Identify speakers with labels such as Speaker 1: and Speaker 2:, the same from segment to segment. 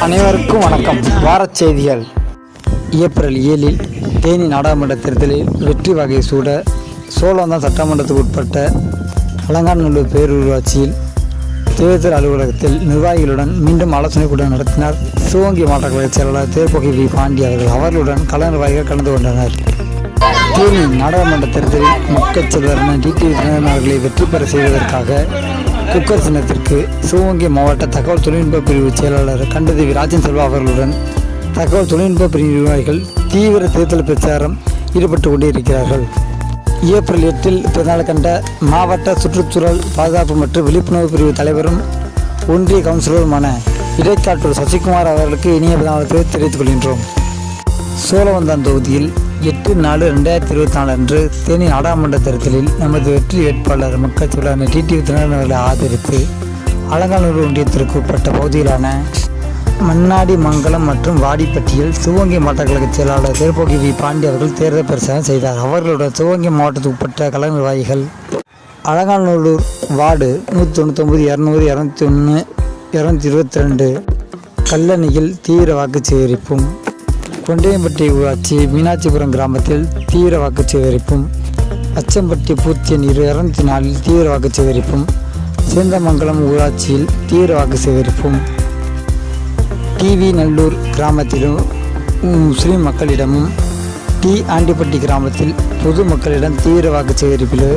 Speaker 1: அனைவருக்கும் வணக்கம். வாரச் செய்திகள். ஏப்ரல் ஏழில் தேனி நாடாளுமன்ற தேர்தலில் வெற்றி வகை சூட சோழந்தான் சட்டமன்றத்துக்கு உட்பட்ட அலங்காநல்லூர் பேரூராட்சியில் தேர்தல் அலுவலகத்தில் நிர்வாகிகளுடன் மீண்டும் ஆலோசனை கூட்டம் நடத்தினார். சிவங்கி மாவட்ட கழக செயலாளர் தேர்பொகை வி. பாண்டி அவர்கள். அவர்களுடன் கள நிர்வாகிகள் கலந்து கொண்டனர். தேனி நாடாளுமன்ற தேர்தலில் மக்கள் செல்வரான டி. தினகரன் அவர்களை வெற்றி பெற செய்வதற்காக குக்கர் சின்னத்திற்கு சிவகங்கை மாவட்ட தகவல் தொழில்நுட்ப பிரிவு செயலாளர் கண்டதேவி ராஜன் செல்வா அவர்களுடன் தகவல் தொழில்நுட்ப பிரிவு நிர்வாகிகள் தீவிர தேர்தல் பிரச்சாரம் ஈடுபட்டு கொண்டிருக்கிறார்கள். ஏப்ரல் எட்டில் பிறநாள் கண்ட மாவட்ட சுற்றுச்சூழல் பாதுகாப்பு மற்றும் விழிப்புணர்வு பிரிவு தலைவரும் ஒன்றிய கவுன்சிலருமான இடைக்காட்டூர் சசிகுமார் அவர்களுக்கு இனிய பிறநாளத்தை தெரிவித்துக் கொள்கின்றோம். சோழவந்தான் தொகுதியில் எட்டு நாலு ரெண்டாயிரத்தி இருபத்தி நாலு அன்று தேனி நாடாளுமன்ற தேர்தலில் நமது வெற்றி வேட்பாளர் மக்கள் தொழிலாளர் டிடிவி தினகரன் அவர்களை ஆதரித்து அலங்காநல்லூர் ஒன்றியத்திற்கு உட்பட்ட பகுதியிலான மண்ணாடி மங்கலம் மற்றும் வாடிப்பட்டியில் சிவகங்கை மாவட்ட கழக செயலாளர் திருப்போகி வி பாண்டி அவர்கள் தேர்தல் பிரச்சாரம் செய்தார். அவர்களுடன் சிவகங்கை மாவட்டத்துக்கு உட்பட்ட கழக நிர்வாகிகள் அலங்காநல்லூர் வார்டு நூற்றி தொண்ணூத்தொம்பது இரநூறு இரநூத்தி ஒன்று இரநூத்தி இருபத்தி ரெண்டு கல்லணையில் தீவிர வாக்கு சேகரிப்பும் கொண்டையம்பட்டி ஊராட்சி மீனாட்சிபுரம் கிராமத்தில் தீவிர வாக்குச்சேகரிப்பும் அச்சம்பட்டி பூத்தியன் இரு இரநூத்தி நாலில் தீவிர வாக்கு சேகரிப்பும் சேந்தமங்கலம் ஊராட்சியில் தீவிர வாக்கு சேகரிப்பும். டிவி நல்லூர் கிராமத்திலும் முஸ்லீம் மக்களிடமும் டி ஆண்டிப்பட்டி கிராமத்தில் பொது மக்களிடம் தீவிர வாக்கு சேகரிப்பில்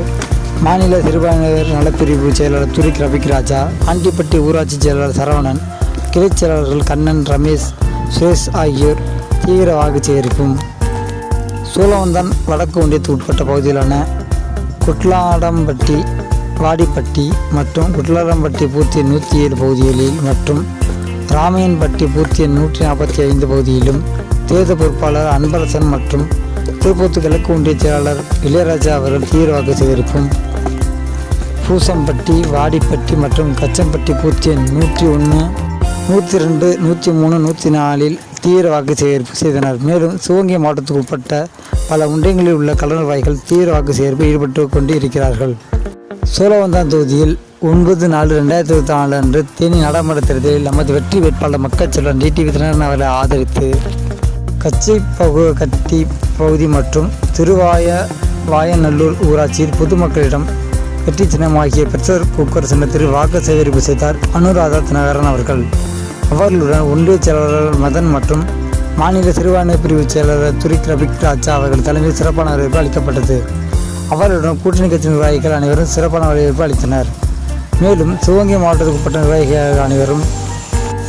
Speaker 1: மாநில சிறுபான்மையினர் நலப்பிரிவு செயலாளர் துரிக் ரபிக் ராஜா ஆண்டிப்பட்டி ஊராட்சி செயலாளர் சரவணன் கிளைச் செயலாளர்கள் கண்ணன் ரமேஷ் சுரேஷ் ஆகியோர் தீவிர வாக்கு சேகரிக்கும் சூலவந்தான் வடக்கு ஒன்றியத்துக்கு உட்பட்ட பகுதியிலான குட்லாடம்பட்டி வாடிப்பட்டி மற்றும் குட்லாடம்பட்டி பூர்த்திய நூற்றி ஏழு பகுதிகளில் மற்றும் ராமையன்பட்டி பூர்த்திய நூற்றி நாற்பத்தி ஐந்து பகுதியிலும் தேர்தல் பொறுப்பாளர் அன்பரசன் மற்றும் திருப்பூத்து கிழக்கு ஒன்றிய செயலாளர் இளையராஜா அவர்கள் தீவிர வாக்கு சேகரிப்பும் பூசம்பட்டி வாடிப்பட்டி மற்றும் கச்சம்பட்டி பூர்த்தியன் நூற்றி ஒன்று நூற்றி ரெண்டு நூற்றி மூணு நூற்றி நாலில் தீவிர வாக்கு சேகரிப்பு செய்தனர். மேலும் சிவகங்கை மாவட்டத்துக்கு உட்பட்ட பல ஒன்றியங்களில் உள்ள கலநிர்வாகிகள் தீவிர வாக்கு சேகரிப்பில் ஈடுபட்டு கொண்டு இருக்கிறார்கள் சோழவந்தான் தொகுதியில் ஒன்பது நாலு ரெண்டாயிரத்தி இருபத்தி நாலு அன்று தேனி நாடாளுமன்ற தேர்தலில் நமது வெற்றி வேட்பாளர் மக்கள் செல்வன் டிடிவி தினகரன் அவர்களை ஆதரித்து கச்சை பகு கட்டி பகுதி மற்றும் திருவாய வாயநல்லூர் ஊராட்சியில் பொதுமக்களிடம் வெற்றி சின்னமாகிய பெற்றோர் குக்கர் சின்னத்தில் வாக்கு சேகரிப்பு செய்தார் அனுராதா தினகரன் அவர்கள். அவர்களுடன் ஒன்றிய செயலாளர் மதன் மற்றும் மாநில சிறுபான்மை பிரிவு செயலாளர் துரிக் ரபிக் ராஜா அவர்கள் தலைமையில் சிறப்பான வரவேற்பு அளிக்கப்பட்டது. அவர்களுடன் கூட்டணி கட்சி நிர்வாகிகள் அனைவரும் சிறப்பான வரவேற்பு அளித்தனர். மேலும் சிவகங்கை மாவட்டத்துக்கு உட்பட்ட நிர்வாகிகள் அனைவரும்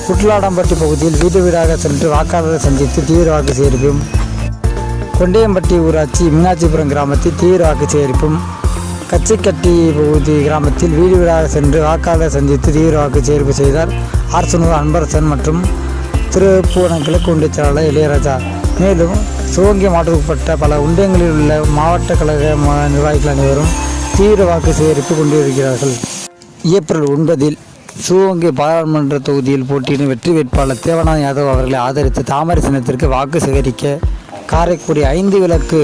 Speaker 1: குட்லாடம்பட்டி பகுதியில் வீடு வீடாக சென்று வாக்காளரை சந்தித்து தீவிர வாக்கு சேகரிப்பும் கொண்டையம்பட்டி ஊராட்சி மீனாட்சிபுரம் கிராமத்தில் தீவிர வாக்கு சேகரிப்பும் கச்சிக்கட்டி பகுதி கிராமத்தில் வீடு வீடாக சென்று வாக்காளர் சந்தித்து தீவிர வாக்கு சேர்ப்பு செய்தார். ஆர்சனூர் அன்பரசன் மற்றும் திருப்பூரண கிழக்கு ஒன்றிய செயலாளர் இளையராஜா. மேலும் சிவகங்கை மாவட்டத்துக்குட்பட்ட பல ஒன்றியங்களில் உள்ள மாவட்ட கழக நிர்வாகிகள் அனைவரும் தீவிர வாக்கு சேகரிப்பு கொண்டிருக்கிறார்கள். ஏப்ரல் ஒன்பதில் சிவகங்கை பாராளுமன்ற தொகுதியில் போட்டியிடும் வெற்றி வேட்பாளர் தேவநாத் யாதவ் அவர்களை ஆதரித்து தாமரை சின்னத்திற்கு வாக்கு சேகரிக்க காரைக்குடி ஐந்து விளக்கு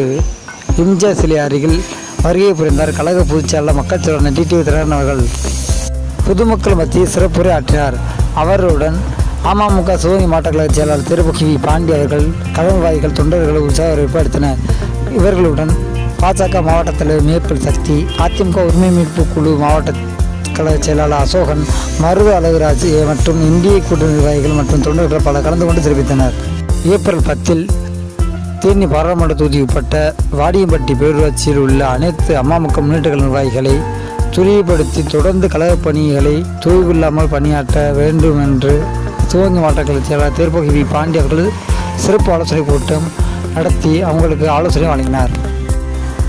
Speaker 1: இம்ஜா சிலை அருகில் வருகை புரிந்தார். கழக பொதுச்செயலாளர் மக்கள் செல்வன் டிடிவி தினகரன் அவர்கள் பொதுமக்கள் மத்தியில் சிறப்புரை ஆற்றினார் அவருடன் அமமுக சிவகங்கை மாவட்ட கழக செயலாளர் திருப்பகி பாண்டி அவர்கள் கடல்வாய்கள் தொண்டர்களை உற்சாக வரவேற்பு அளித்தனர். இவர்களுடன் பாஜக மாவட்ட தலைவர் மேற்பல் சக்தி அதிமுக உரிமை மீட்பு குழு மாவட்ட கழக செயலாளர் அசோகன் மருது அழகுராஜ் மற்றும் இந்திய கூட்டணி நிர்வாகிகள் மற்றும் தொண்டர்கள் பல கலந்து கொண்டு தெரிவித்தனர். ஏப்ரல் பத்தில் தேனி பாராளுமன்ற தொகுதிக்குட்பட்ட வாடியம்பட்டி பேரூராட்சியில் உள்ள அனைத்து அமமுக முன்னேற்ற நிர்வாகிகளை துரிதப்படுத்தி தொடர்ந்து கழகப் பணிகளை தொய்வில்லாமல் பணியாற்ற வேண்டும் என்று சிவகங்கை மாவட்ட கழக செயலாளர் தேர்பகி வி. பாண்டி அவர்கள் சிறப்பு ஆலோசனை கூட்டம் நடத்தி அவங்களுக்கு ஆலோசனை வழங்கினார்.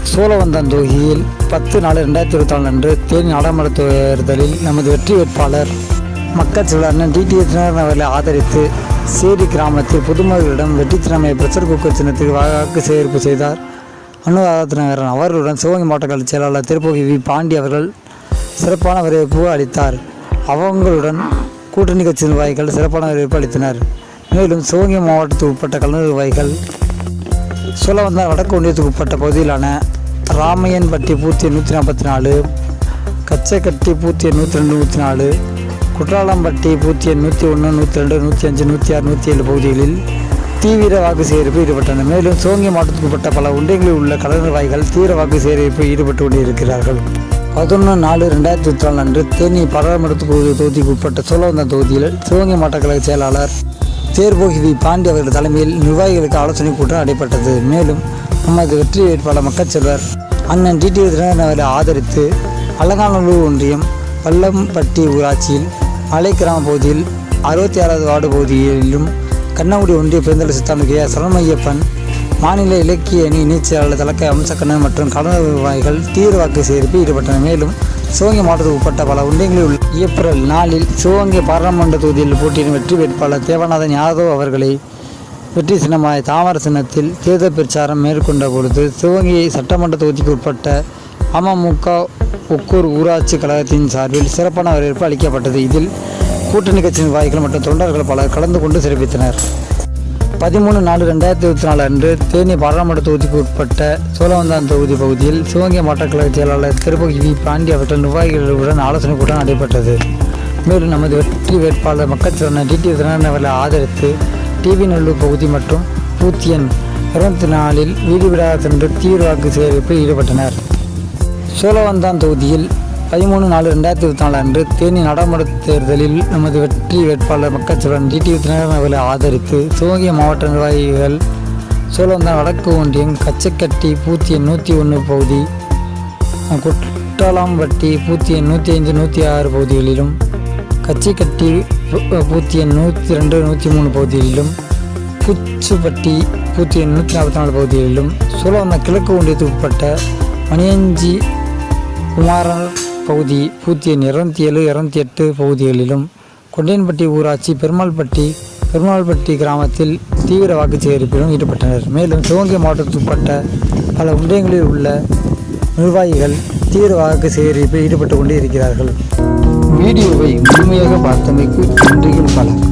Speaker 1: சோழவந்தன் தொகுதியில் பத்து நாலு ரெண்டாயிரத்தி இருபத்தி நாலு அன்று தேனி நாடாளுமன்ற தேர்தலில் நமது வெற்றி வேட்பாளர் மக்கள் செல்வன் டிடிஎஸ் அவர்களை ஆதரித்து சேரி கிராமத்தில் பொதுமக்களிடம் வெற்றி திறமை பிரஷர் குக்கர் சின்னத்துக்கு வாக்கு சேகரிப்பு செய்தார். அனுராதனகரன் அவர்களுடன் சிவகங்கை மாவட்ட செயலாளர் திருப்பகி வி. பாண்டி அவர்கள் சிறப்பான வரவேற்பு அளித்தார். அவங்களுடன் கூட்டணி கட்சி நிர்வாகிகள் சிறப்பான வரவேற்பு அளித்தனர். மேலும் சிவகங்கை மாவட்டத்துக்கு உட்பட்ட கலைஞர் நிர்வாகிகள் சோழவந்தான் வடக்கு ஒன்றியத்துக்கு உட்பட்ட பகுதியிலான ராமையன்பட்டி பூத்திய நூற்றி நாற்பத்தி நாலு கச்சைக்கட்டி பூத்திய நூற்றி ரெண்டு நூற்றி நாலு குற்றாலம்பட்டி பூத்தி நூற்றி ஒன்று நூற்றி ரெண்டு நூற்றி அஞ்சு நூற்றி ஆறு நூற்றி ஏழு பகுதிகளில் தீவிர வாக்கு சேகரிப்பு ஈடுபட்டனர் மேலும் சிவகங்கை மாவட்டத்துக்குட்பட்ட பல ஒன்றியங்களில் உள்ள கடல் நிர்வாகிகள் தீவிர வாக்கு சேகரிப்பில் ஈடுபட்டு கொண்டிருக்கிறார்கள். பதினொன்று நாலு ரெண்டாயிரத்தி இருபத்தி நாலு அன்று தேனி பாராளுமன்ற தொகுதிக்கு உட்பட்ட சோழவந்தான் தொகுதியில் சிவகங்கை மாவட்ட கழக செயலாளர் தேர்போகி வி பாண்டி அவர்கள் தலைமையில் நிர்வாகிகளுக்கு ஆலோசனை கூட்டம் நடைபெற்றது. மேலும் நமது வெற்றி வேட்பாளர் மக்கச்செல்வர் அண்ணன் டிடி தினகரன் அவர்களை ஆதரித்து அலங்காநல்லூர் ஒன்றியம் வல்லம்பட்டி ஊராட்சியில் மலை கிராம பகுதியில் அறுபத்தி ஆறாவது வார்டு பகுதியிலும் கண்ணங்குடி ஒன்றிய பெருந்தலை சித்தாமிகைய சரணமையப்பன் மாநில இலக்கிய அணி இணைச் செயலாளர் தலக்க அம்சக்கண்ணன் மற்றும் கடல் நிர்வாகிகள் தீவிர வாக்கு சேகரிப்பில் ஈடுபட்டனர். மேலும் சிவகங்கை மாவட்டத்துக்கு உட்பட்ட பல ஒன்றியங்களில் உள்ள ஏப்ரல் நாளில் சிவகங்கை பாராளுமன்ற தொகுதியில் போட்டியின் வெற்றி வேட்பாளர் தேவநாதன் யாதவ் அவர்களை வெற்றி சின்னமாய் தாமர சின்னத்தில் தேர்தல் பிரச்சாரம் மேற்கொண்ட பொழுது சிவகங்கை சட்டமன்ற தொகுதிக்கு உட்பட்ட அமமுக ஒக்கூர் ஊராட்சி கழகத்தின் சார்பில் சிறப்பான வரவேற்பு அளிக்கப்பட்டது. இதில் கூட்டணி கட்சி நிர்வாகிகள் மற்றும் தொண்டர்கள் பலர் கலந்து கொண்டு சிறப்பித்தனர். பதிமூணு நாலு ரெண்டாயிரத்தி இருபத்தி நாலு அன்று தேனி பாராளுமன்ற தொகுதிக்கு உட்பட்ட சோழவந்தான் தொகுதி பகுதியில் சிவகங்கை மாவட்ட கழக செயலாளர் திருப்பகி வி. பாண்டி அவர்கள் நிர்வாகிகளுடன் ஆலோசனை கூட்டம் நடைபெற்றது. மேலும் நமது வெற்றி வேட்பாளர் மக்கள் சிறந்த டிடி தினகரன் அவர்களை ஆதரித்து டிவி நல்லூர் பகுதி மற்றும் பூத்தியன் இருபத்தி நாலில் வீடு வீடாக சென்று தீவிர வாக்கு சேகரிப்பில் ஈடுபட்டனர். சோழவந்தான் தொகுதியில் பதிமூணு நாலு ரெண்டாயிரத்தி இருபத்தி நாலு அன்று தேனி நாடாளுமன்ற தேர்தலில் நமது வெற்றி வேட்பாளர் மக்கச்செல்வன் டிடி தினகரன் அவர்களை ஆதரித்து சிவகங்கை மாவட்ட நிர்வாகிகள் சோழவந்தான் வடக்கு ஒன்றியம் கச்சக்கட்டி பூத்தி நூற்றி ஒன்று பகுதி குட்டாலாம்பட்டி பூத்தி நூற்றி ஐந்து நூற்றி ஆறு பகுதிகளிலும் கச்சிக்கட்டி பூ- பூத்தி நூற்றி ரெண்டு நூற்றி மூணு பகுதிகளிலும் பூச்சுப்பட்டி பூத்தி நூற்றி நாற்பத்தி நாலு பகுதிகளிலும் சோழவந்தான் கிழக்கு ஒன்றியத்துக்கு உட்பட்ட மணியஞ்சி குமாரன் பகுதி பூத்தி எண் இரநூத்தி ஏழு இருபத்தி எட்டு பகுதிகளிலும் கொண்டையன்பட்டி ஊராட்சி பெருமாள்பட்டி பெருமாள்பட்டி கிராமத்தில் தீவிர வாக்கு சேகரிப்பிலும் ஈடுபட்டனர். மேலும் சிவகங்கை மாவட்டத்துக்குட்பட்ட பல ஒன்றியங்களில் உள்ள நிர்வாகிகள் தீவிர வாக்கு சேகரிப்பில் ஈடுபட்டு கொண்டு இருக்கிறார்கள். வீடியோவை முழுமையாக பார்த்தமைக்கு நன்றிகள் பலர்.